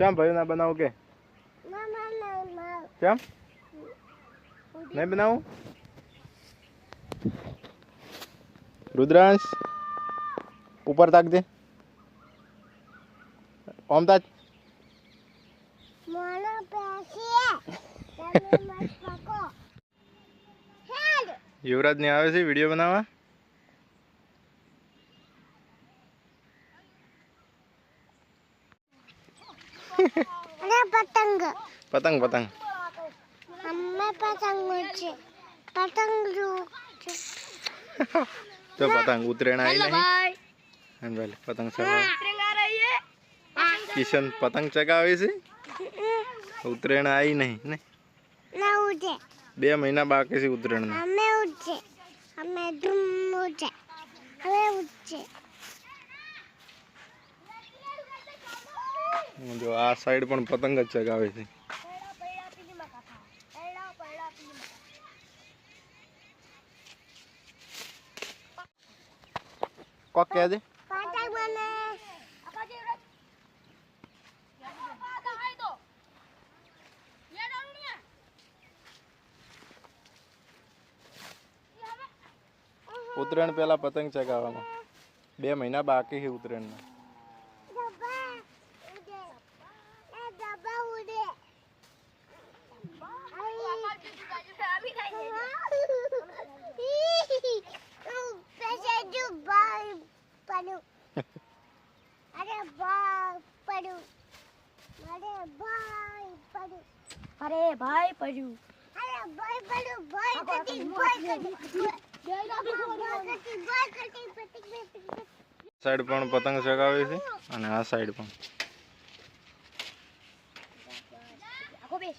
ચમ ભાઈ ના બનાવું કે? ચમ નહીં બનાવું? રુદ્રાંશ ઉપર તાક દે. ઓમ તાક યુવરાજ ને આવે છે વીડિયો બનાવવા? પતંગ પતંગ પતંગ અમે પતંગ છે પતંગ જો તો પતંગ ઉતરેણ આવી નહીં ભાઈ એમ ભલે પતંગ ચગાવે કિશન પતંગ ચગાવે છે ઉતરેણ આવી નહીં ને ના ઉઠે બે મહિના બાકી છે ઉતરેણના અમે ઉઠે અમે ધૂમ ઉઠે અમે ઉઠે જો આ સાઈડ પણ પતંગ જ ચગાવે છે કોક કહે દે બને પહેલા પતંગ ચગાવવામાં બે મહિના બાકી છે ઉતરેણના બાય ભાઈ પડ્યું અરે ભાઈ પડ્યું. બાય કરતી ભાઈ સાઈડ પણ પતંગ ચગાવે છે અને આ સાઈડ પણ. આખો બેસ.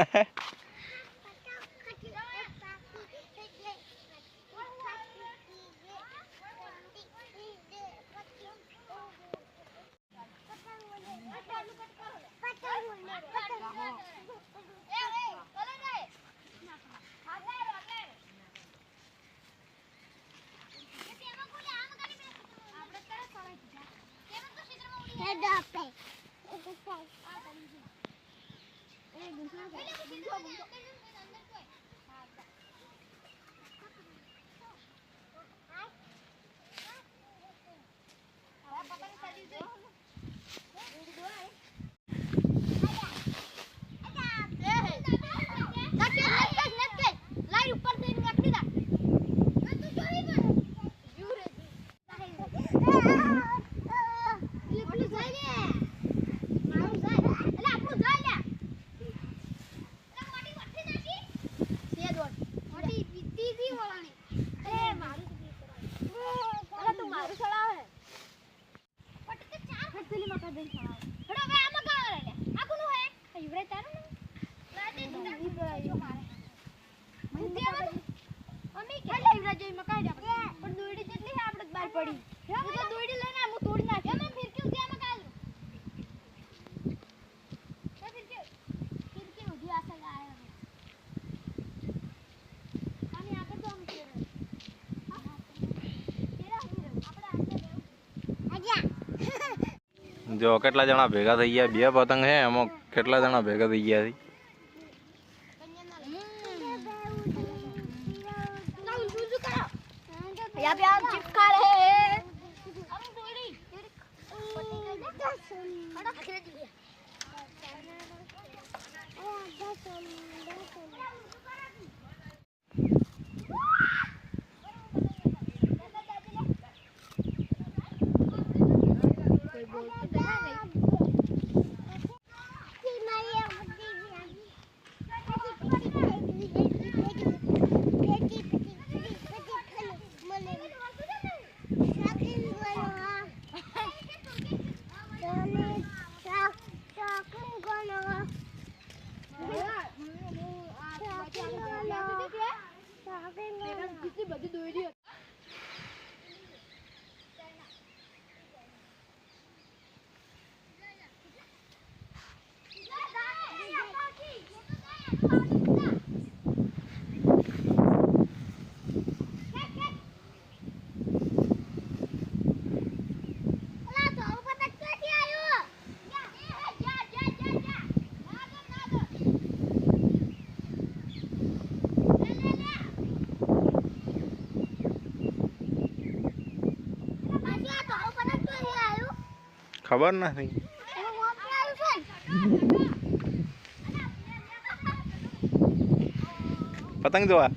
Head up. Eh, belum 错 જો કેટલા જણા ભેગા થઈ ગયા બે પતંગ છે એમાં કેટલા જણા ભેગા થઈ ગયા છે यहाँ पे हम चिपका रहे ખબર નથી. પતંગ જોવા.